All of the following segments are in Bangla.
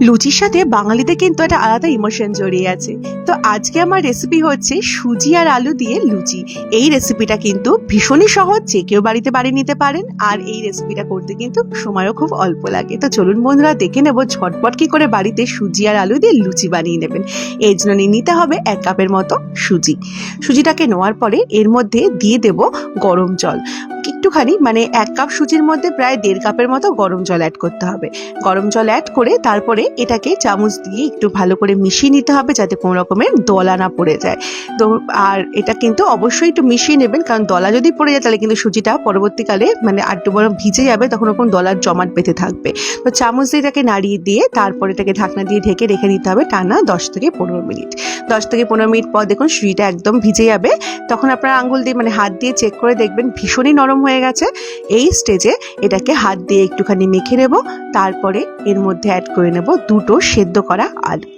লুচির সাথে বাঙালিদের কিন্তু একটা আলাদা ইমোশন জড়িয়ে আছে। তো আজকে আমার রেসিপি হচ্ছে সুজি আর আলু দিয়ে লুচি। এই রেসিপিটা কিন্তু ভীষণই সহজ, যে কেউ বাড়িতে বানিয়ে নিতে পারেন। আর এই রেসিপিটা করতে কিন্তু সময়ও খুব অল্প লাগে। তো চলুন বন্ধুরা, দেখে নেব ঝটপট কি করে বাড়িতে সুজি আর আলু দিয়ে লুচি বানিয়ে নেবেন। এর জন্য নিতে হবে এক কাপের মতো সুজি। সুজিটাকে নেওয়ার পরে এর মধ্যে দিয়ে দেব গরম জল। একটুখানি মানে এক কাপ সুজির মধ্যে প্রায় দেড় কাপের মতো গরম জল অ্যাড করতে হবে। গরম জল অ্যাড করে তারপরে এটাকে চামচ দিয়ে একটু ভালো করে মিশিয়ে নিতে হবে যাতে কোনো রকমের দলা না পড়ে যায়। তো আর এটা কিন্তু অবশ্যই একটু মিশিয়ে নেবেন, কারণ দলা যদি পড়ে যায় তাহলে কিন্তু সুজিটা পরবর্তীকালে মানে আটটু বড় ভিজে যাবে, তখন ওরকম দলার জমাট বেঁধে থাকবে। তো চামচ দিয়ে এটাকে নাড়িয়ে দিয়ে তারপর এটাকে ঢাকনা দিয়ে ঢেকে রেখে দিতে হবে টানা দশ থেকে পনেরো মিনিট। দশ থেকে পনেরো মিনিট পর দেখুন সুজিটা একদম ভিজে যাবে। তখন আপনারা আঙুল দিয়ে মানে হাত দিয়ে চেক করে দেখবেন ভীষণই নরম হয়ে গেছে। এই স্টেজে এটাকে হাত দিয়ে একটুখানি মেখে নেব। তারপরে এর মধ্যে অ্যাড করে নেব দুটো সেদ্ধ করা আলু।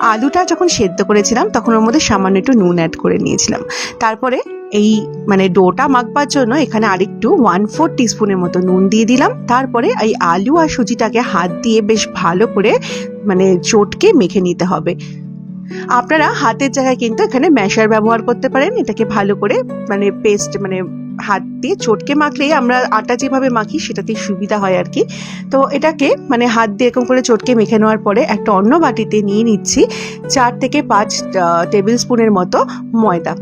আলুটা যখন সেদ্ধ করেছিলাম, তখন ওর মধ্যে সামান্য একটু নুন অ্যাড করে নিয়েছিলাম। তারপরে এই মানে ডোটা মাখবার জন্য এখানে আরেকটু ওয়ান ফোর টিস্পুনের মতো নুন দিয়ে দিলাম। তারপরে এই আলু আর সুজিটাকে হাত দিয়ে বেশ ভালো করে মানে চটকে মেখে নিতে হবে। আপনারা হাতের জায়গায় কিন্তু এখানে ম্যাশার ব্যবহার করতে পারেন। এটাকে ভালো করে মানে পেস্ট মানে হাত দিয়ে চটকে মাখলেই আমরা আটা যেভাবে মাখি সেটাতে সুবিধা হয় আর কি। তো এটাকে মানে হাত দিয়ে এরকম করে চটকে মেখে নেওয়ার পরে একটা অন্য বাটিতে নিয়ে নিচ্ছি চার থেকে পাঁচ টেবিল স্পুনের মতো ময়দা।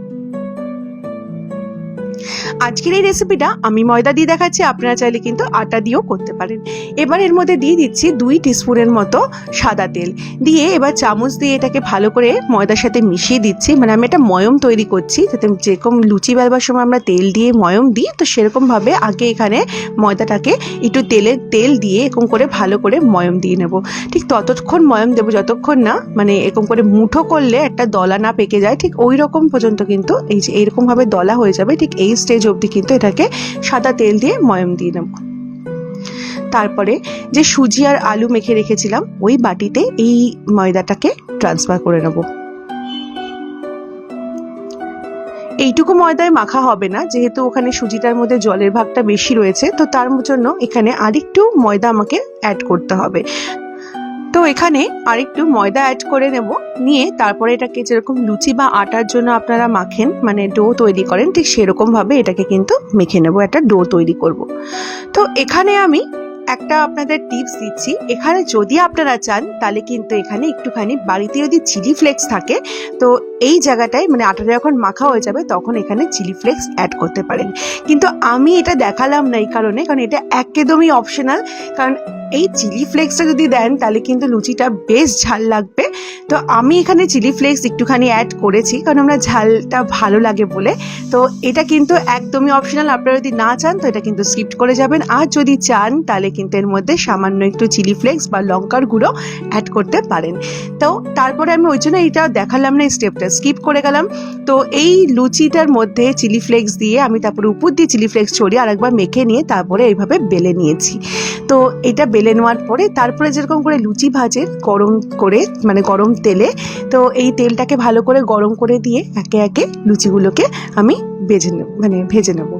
আজকের এই রেসিপিটা আমি ময়দা দিয়ে দেখাচ্ছি, আপনারা চাইলে কিন্তু আটা দিয়েও করতে পারেন। এবার এর মধ্যে দিয়ে দিচ্ছি দুই টিস্পুনের মতো সাদা তেল। দিয়ে এবার চামচ দিয়ে এটাকে ভালো করে ময়দার সাথে মিশিয়ে দিচ্ছি। মানে আমি একটা ময়ম তৈরি করছি, যাতে যেরকম লুচি বেলবার সময় আমরা তেল দিয়ে ময়ম দিই, তো সেরকমভাবে আগে এখানে ময়দাটাকে একটু তেলের তেল দিয়ে এরকম করে ভালো করে ময়ম দিয়ে নেব। ঠিক ততক্ষণ ময়ম দেবো, যতক্ষণ না মানে এরকম করে মুঠো করলে একটা দলা না পেকে যায়, ঠিক ওই রকম পর্যন্ত কিন্তু এই যে এইরকমভাবে দলা হয়ে যাবে, ঠিক এই স্টেজ অবধি কিন্তু এটাকে সাদা তেল দিয়ে ময়ম দিয়ে নেব। তারপরে যে সুজি আর আলু মেখে রেখেছিলাম, ওই বাটিতে এই ময়দাটাকে ট্রান্সফার করে নেব। এইটুকু ময়দায় মাখা হবে না, যেহেতু ওখানে সুজিটার মধ্যে জলের ভাগটা বেশি রয়েছে, তো তার জন্য এখানে আরেকটু ময়দা আমাকে অ্যাড করতে হবে। তো এখানে আরেকটু ময়দা অ্যাড করে নেব। নিয়ে তারপরে এটাকে যেরকম লুচি বা আটার জন্য আপনারা মাখেন মানে ডো তৈরি করেন, ঠিক সেরকমভাবে এটাকে কিন্তু মেখে নেব, একটা ডো তৈরি করব। তো এখানে আমি একটা আপনাদের টিপস দিচ্ছি। এখানে যদি আপনারা চান, তাহলে কিন্তু এখানে একটুখানি বাড়িতে যদি চিলি ফ্লেক্স থাকে, তো এই জায়গাটায় মানে আটাটা যখন মাখা হয়ে যাবে, তখন এখানে চিলি ফ্লেক্স অ্যাড করতে পারেন। কিন্তু আমি এটা দেখালাম না এই কারণে, কারণ এটা একদমই অপশনাল কারণ এই চিলি ফ্লেক্সটা যদি দেন, তাহলে কিন্তু লুচিটা বেশ ঝাল লাগবে। তো আমি এখানে চিলি ফ্লেক্স একটুখানি অ্যাড করেছি, কারণ আমরা ঝালটা ভালো লাগে বলে। তো এটা কিন্তু একদমই অপশনাল আপনারা যদি না চান, তো এটা কিন্তু স্কিপ করে যাবেন। আর যদি চান, তাহলে কিন্তু এর মধ্যে সামান্য একটু চিলি ফ্লেক্স বা লঙ্কার গুঁড়ো অ্যাড করতে পারেন। তো তারপরে আমি ওই জন্য এটা দেখালাম না, এই স্টেপটা স্কিপ করে গেলাম। তো এই লুচিটার মধ্যে চিলি ফ্লেক্স দিয়ে আমি তারপরে উপর দিয়ে চিলি ফ্লেক্স ছড়িয়ে আরেকবার মেখে নিয়ে তারপরে এইভাবে বেলে নিয়েছি। তো এটা বেলে নেওয়ার পরে তারপরে যেরকম করে লুচি ভাজে, গরম করে মানে গরম তেলে, তো এই তেলটাকে ভালো করে গরম করে দিয়ে একে একে লুচিগুলোকে আমি ভেজে নেব মানে ভেজে নেব।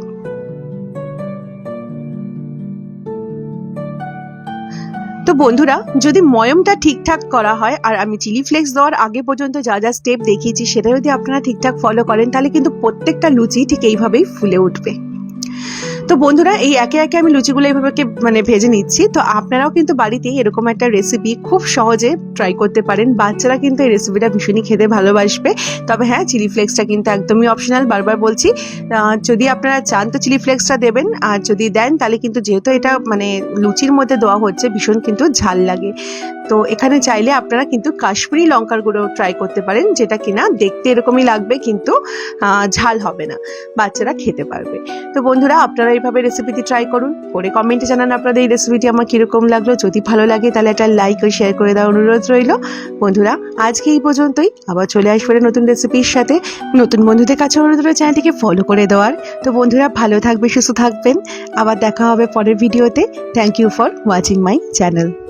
তো বন্ধুরা, যদি ময়মটা ঠিকঠাক করা হয়, আর আমি চিলি ফ্লেক্স দেওয়ার আগে পর্যন্ত যা যা স্টেপ দেখিয়েছি, সেটা যদি আপনারা ঠিকঠাক ফলো করেন, তাহলে কিন্তু প্রত্যেকটা লুচি ঠিক এইভাবেই ফুলে উঠবে। তো বন্ধুরা, এই একে একে আমি লুচিগুলো এইভাবে মানে ভেজে নিচ্ছি। তো আপনারাও কিন্তু বাড়িতেই এরকম একটা রেসিপি খুব সহজে ট্রাই করতে পারেন। বাচ্চারা কিন্তু এই রেসিপিটা ভীষণই খেতে ভালোবাসবে। তবে হ্যাঁ চিলি ফ্লেক্সটা কিন্তু একদমই অপশনাল বারবার বলছি যদি আপনারা চান তো চিলি ফ্লেক্সটা দেবেন। আর যদি দেন, তাহলে কিন্তু যেহেতু এটা মানে লুচির মধ্যে দেওয়া হচ্ছে, ভীষণ কিন্তু ঝাল লাগে। তো এখানে চাইলে আপনারা কিন্তু কাশ্মীরি লঙ্কার গুঁড়ো ট্রাই করতে পারেন, যেটা কিনা দেখতে এরকমই লাগবে, কিন্তু ঝাল হবে না। বাচ্চারা খেতে পারবে। তো বন্ধুরা, আপনারা এইভাবে রেসিপিটি ট্রাই করুন। করে কমেন্টে জানান আপনাদের এই রেসিপিটি আমার কীরকম লাগল। যদি ভালো লাগে তাহলে একটা লাইক ও শেয়ার করে দেওয়ার অনুরোধ রইল। বন্ধুরা, আজকে এই পর্যন্তই। আবার চলে আসবে নতুন রেসিপির সাথে। নতুন বন্ধুদের কাছে অনুরোধ রয়েছে চ্যানেলটিকে ফলো করে দেওয়ার। তো বন্ধুরা, ভালো থাকবে সুস্থ থাকবেন। আবার দেখা হবে পরের ভিডিওতে thank you for watching my channel